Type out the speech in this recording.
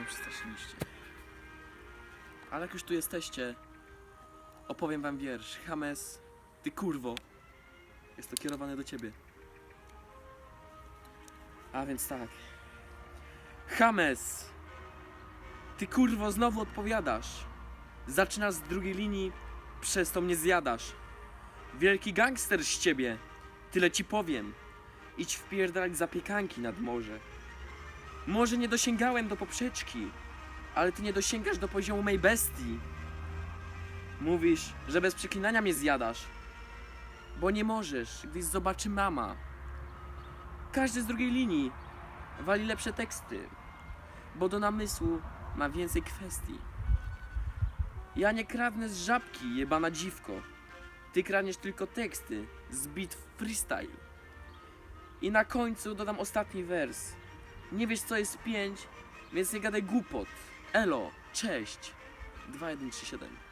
myśleliście. Ale jak już tu jesteście, opowiem wam wiersz. James, ty kurwo. Jest to kierowane do ciebie. A więc tak. James, ty kurwo znowu odpowiadasz. Zaczynasz z drugiej linii, przez to mnie zjadasz. Wielki gangster z ciebie, tyle ci powiem. Idź wpierdalać zapiekanki nad morze. Może nie dosięgałem do poprzeczki, ale ty nie dosięgasz do poziomu mej bestii. Mówisz, że bez przeklinania mnie zjadasz. Bo nie możesz, gdyś zobaczy mama. Każdy z drugiej linii wali lepsze teksty, bo do namysłu ma więcej kwestii. Ja nie kradnę z żabki, jebana dziwko. Ty kradniesz tylko teksty z bit freestyle. I na końcu dodam ostatni wers. Nie wiesz co jest pięć, więc nie gadaj głupot. Elo, cześć. 2137